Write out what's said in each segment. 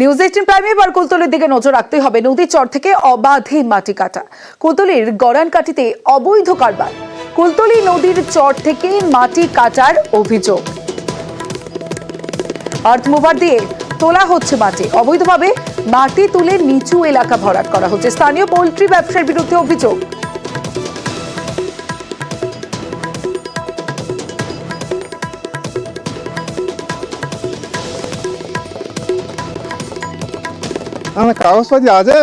News eighteen প্রাইমে এবার কুলতলির দিকে নজর রাখতে হবে। নদীর চর থেকে অবাধে মাটি কাটা। কুলতলির গড়ান কাটিতে অবৈধ কারবার। কুলতলি নদীর চর থেকে মাটি কাটার অভিযোগ। আর্থ মুভার দিয়ে তোলা হচ্ছে মাটি। অবৈধভাবে মাটি তুলে নিচু এলাকা ভরাট করা হচ্ছে। স্থানীয় পোল্ট্রি ব্যবসার বিরুদ্ধে অভিযোগ। আমার কাগজপাতি আছে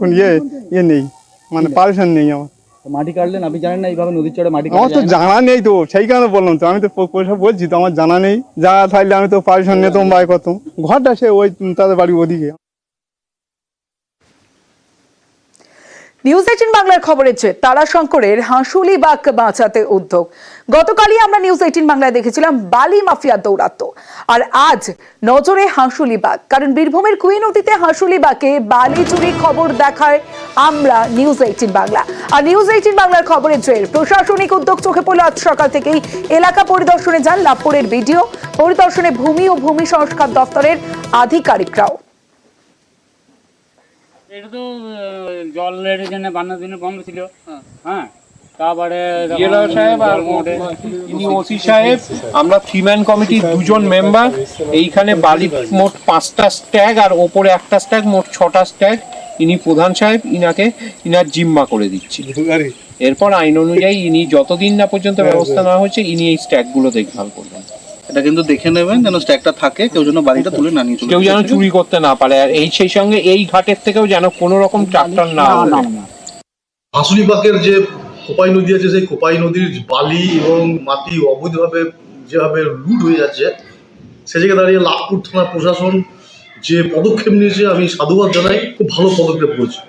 কোন ইয়ে ইয়ে নেই মানে পারমিশন নেই আমার। মাটি কাটলেন আপনি জানেন না এইভাবে নদীর চড়ে মাটি আমার তো জানা নেই তো সেই কারণে বললাম তো আমি তো পয়সা বলছি তো আমার জানা নেই। যা থাকলে আমি তো পারমিশন নিতাম বাই করতাম। ঘরটা সে ওই তাদের বাড়ি ওদিকে। নিউজ এইটিন বাংলার খবরের চেয়ে তারাশঙ্করের হাঁসুলি বাঘ বাঁচাতে উদ্যোগ। গতকালই আমরা নিউজ এইটিন বাংলায় দেখেছিলাম, বালি মাফিয়া দৌরাত্ম। আর আজ নজরে হাঁসুলি বাঘ। কারণ বীরভূমের কুই নদীতে হাঁসুলি বাঘে বালি চুরি খবর দেখায় আমরা নিউজ এইটিন বাংলা। আর নিউজ এইটিন বাংলার খবরের জের প্রশাসনিক উদ্যোগ চোখে পড়ল আজ সকাল থেকেই এলাকা পরিদর্শনে যান লাভপুরের ভিডিও পরিদর্শনে ভূমি ও ভূমি সংস্কার দপ্তরের আধিকারিকরাও। এটা তো জলের জন্য বান্নার জন্য বন্ধ ছিল। হ্যাঁ। তারপরে সাহেব আর ইনি ওসি সাহেব আমরা থ্রি ম্যান কমিটির দুজন মেম্বার এইখানে বালি মোট পাঁচটা স্ট্যাগ আর ওপরে একটা স্ট্যাগ মোট ছটা স্ট্যাগ ইনি প্রধান সাহেব ইনাকে ইনার জিম্মা করে দিচ্ছি। এরপর আইন অনুযায়ী ইনি যতদিন না পর্যন্ত ব্যবস্থা না হয়েছে ইনি এই স্ট্যাগগুলো দেখভাল করবেন। এটা কিন্তু দেখে নেবেন যেন স্ট্যাকটা থাকে কেউ যেন বাড়িটা তুলে না নিয়ে চলে কেউ যেন চুরি করতে না পারে আর এই সেই সঙ্গে এই ঘাটের থেকেও যেন কোনো রকম ট্রাক্টর না। হাসুলিবাগের যে কোপাই নদী আছে সেই কোপাই নদীর বালি এবং মাটি অবৈধভাবে যেভাবে লুট হয়ে যাচ্ছে সে জায়গায় দাঁড়িয়ে লাভপুর থানা প্রশাসন যে পদক্ষেপ নিয়েছে আমি সাধুবাদ জানাই খুব ভালো পদক্ষেপ করেছে।